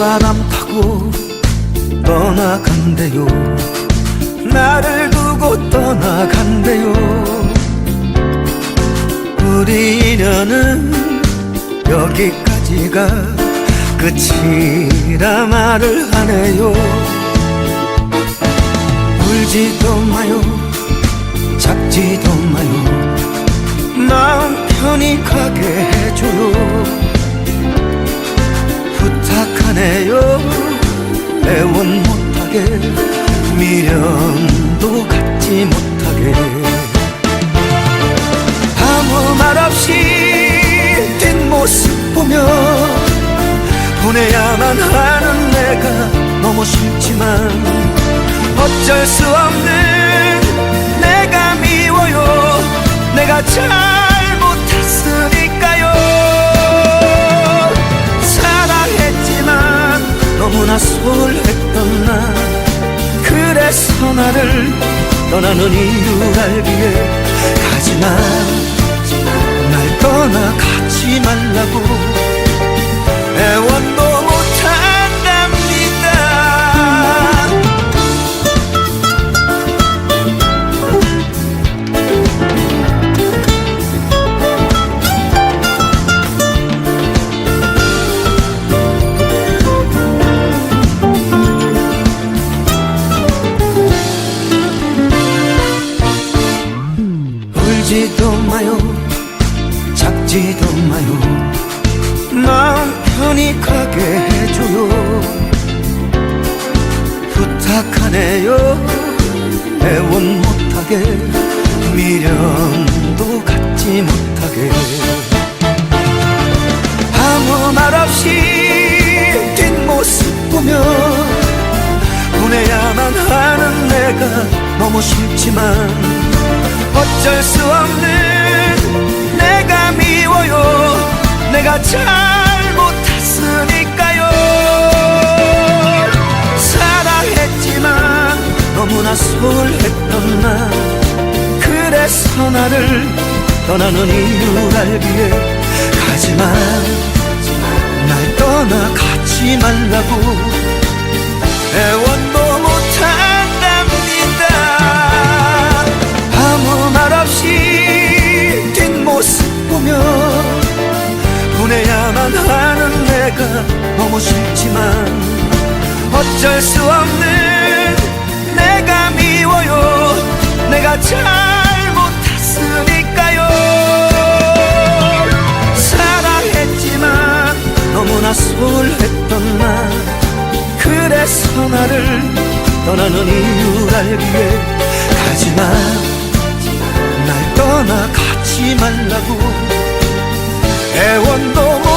바람 타고 떠나간대요. 나를 두고 떠나간대요. 우리 인연은 여기까지가 끝이라 말을 하네요. 울지도 마요. 잡지도 애원 못하게 미련도 갖지 못하게. 아무 말 없이 뒷모습 보며 보내야만 하는 내가 너무 싫지만 어쩔 수 없는 나를 떠나는 이유 알기에 가지마 날 떠나 가지 말라고 애원 울지도 마요. 잡지도 마요. 마음 편히 가게 해줘요. 부탁하네요. 애원 못하게 미련도 갖지 못하게. 아무 말 없이 뒷모습 보며 보내야만 하는 내가 너무 싫지만 어쩔 수 없는 내가 미워요. 내가 잘못했으니까요. 사랑했지만 너무나 소홀했던 나. 그래서 나를 떠나는 이유 알기에 가지마 날 떠나가지 말라고 애원 내가 너무 싫지만 어쩔 수 없는 내가 미워요. 내가 잘못했으니까요. 사랑했지만 너무나 소홀했던 나. 그래서 나를 떠나는 이유 알기에 가지마. 날 떠나가지 말라고. 애원도